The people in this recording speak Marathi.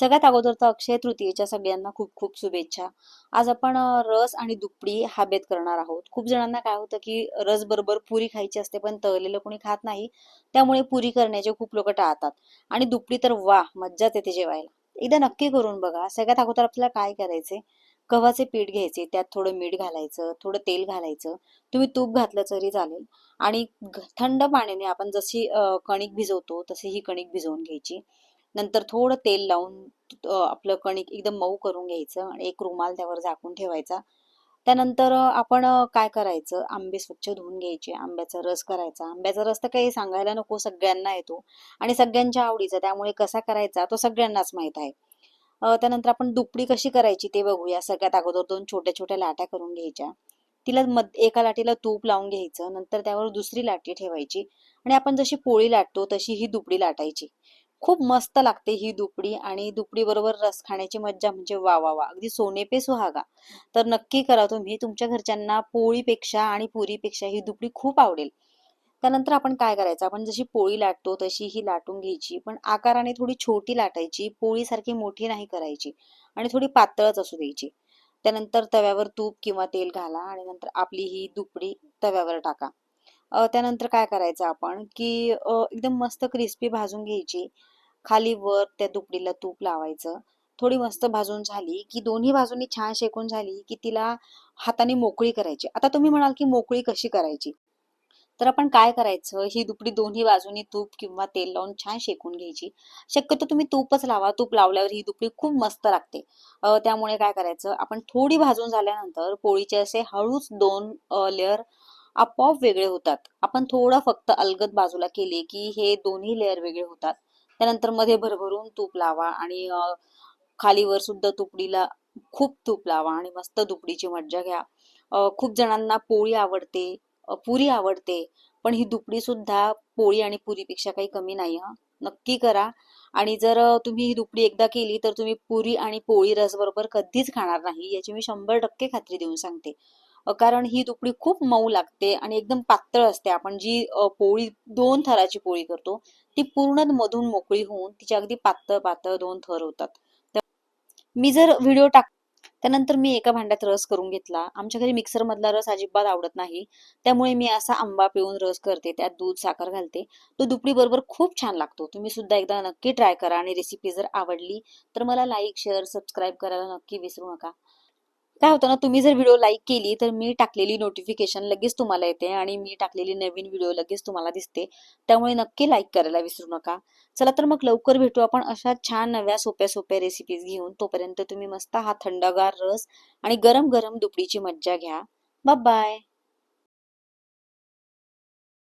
सगळ्यात अगोदर तर अक्षय तृतीयेच्या सगळ्यांना खूप खूप शुभेच्छा. आज आपण रस आणि दुपडी हा बेत करणार आहोत. खूप जणांना काय होतं की रस बरोबर पुरी खायची असते पण तळलेलं कोणी खात नाही. त्यामुळे पुरी करण्याचे खूप लोक टाळतात. आणि दुपडी तर वा मज्जाच येते जेवायला. एकदा नक्की करून बघा. सगळ्यात अगोदर आपल्याला काय करायचे गव्हाचे पीठ घ्यायचे त्यात थोडं मीठ घालायचं थोडं तेल घालायचं. तुम्ही तूप घातलं तरी चालेल. आणि थंड पाण्याने आपण जशी कणिक भिजवतो तशी ही कणिक भिजवून घ्यायची. नंतर थोडं तेल लावून आपलं कणिक एकदम मऊ करून घ्यायचं आणि एक रुमाल त्यावर झाकून ठेवायचा. त्यानंतर आपण काय करायचं? आंबे स्वच्छ धुवून घ्यायचे. आंब्याचा रस करायचा. आंब्याचा रस तर काही सांगायला नको सगळ्यांना येतो आणि सगळ्यांच्या आवडीचा. त्यामुळे कसा करायचा? तो सगळ्यांनाच माहीत आहे. त्यानंतर आपण दुपडी कशी करायची ते बघूया. सगळ्यात अगोदर दोन छोट्या छोट्या लाट्या करून घ्यायच्या. तिला मध एका लाटीला तूप लावून घ्यायचं. नंतर त्यावर दुसरी लाटी ठेवायची आणि आपण जशी पोळी लाटतो तशी ही दुपडी लाटायची. खूप मस्त लागते ही दुपडी आणि दुपडी बरोबर रस खाण्याची मज्जा म्हणजे वा वा वा. अगदी सोने पे सुहागा. तर नक्की करा तुम्ही. तुमच्या घरच्यांना पोळीपेक्षा आणि पुरीपेक्षा ही दुपडी खूप आवडेल. त्यानंतर आपण काय करायचं? आपण जशी पोळी लाटतो तशी ही लाटून घ्यायची. पण आकाराने थोडी छोटी लाटायची. पोळीसारखी मोठी नाही करायची. आणि थोडी पातळच असू द्यायची. त्यानंतर तव्यावर तूप किंवा तेल घाला आणि नंतर आपली ही दुपडी तव्यावर टाका. त्यानंतर काय करायचं आपण? की एकदम मस्त क्रिस्पी भाजून घ्यायची. खाली वर त्या दुपडीला तूप लावायचं. थोडी मस्त भाजून झाली की दोन्ही बाजूनी छान शेकून झाली की तिला हाताने मोकळी करायची. आता तुम्ही म्हणाल की मोकळी कशी करायची? तर आपण काय करायचं? ही दुपडी दोन्ही बाजूनी तूप किंवा तेल लावून छान शेकून घ्यायची. शक्यतो तुम्ही तूपच लावा. तूप लावल्यावर ही दुपडी खूप मस्त लागते. त्यामुळे काय करायचं? आपण थोडी भाजून झाल्यानंतर पोळीचे असे हळूच दोन लेअर आपोआप वेगळे होतात. आपण थोडं फक्त अलगद बाजूला केले की हे दोन्ही लेअर वेगळे होतात. त्यानंतरमध्ये भरभरून तूप लावा आणि खालीवर सुद्धा तुकडीला खूप तूप लावा आणि मस्त दुपडीची मज्जा घ्या. खूप जणांना पोळी आवडते पुरी आवडते पण ही दुपडी सुद्धा पोळी आणि पुरीपेक्षा काही कमी नाही हा. नक्की करा. आणि जर तुम्ही ही दुपडी एकदा केली तर तुम्ही पुरी आणि पोळी रस बरोबर कधीच खाणार नाही याची मी शंभर टक्के खात्री देऊन सांगते. कारण ही दुपडी खूप मऊ लागते आणि एकदम पातळ असते आपण जी पोळी दोन थराची पोळी करतो ती पूर्ण मधून मोकळी होऊन तिची अगदी पातळ पातळ दोन थर होतात. मी जर व्हिडिओ टाक त्यानंतर मी एका भांड्यात रस करून घेतला. आमच्या घरी मिक्सर मधला रस अजिबात आवडत नाही. त्यामुळे मी असा आंबा पिळून रस करते त्यात दूध साखर घालते. तो दुपडी बरोबर खूप छान लागतो. तुम्ही सुद्धा एकदा नक्की ट्राय करा आणि रेसिपी जर आवडली तर मला लाईक शेअर सबस्क्राईब करायला नक्की विसरू नका. काय होतं ना तुम्ही जर व्हिडिओ लाईक केली तर मी टाकलेली नोटिफिकेशन लगेच तुम्हाला येते आणि मी टाकलेली नवीन व्हिडिओ लगेच तुम्हाला दिसते. त्यामुळे नक्की लाईक करायला विसरू नका. चला तर मग लवकर भेटू आपण अशा छान नव्या सोप्या सोप्या रेसिपीज घेऊन. तोपर्यंत तुम्ही मस्त हा थंडगार रस आणि गरम गरम दुपडीची मज्जा घ्या. बाय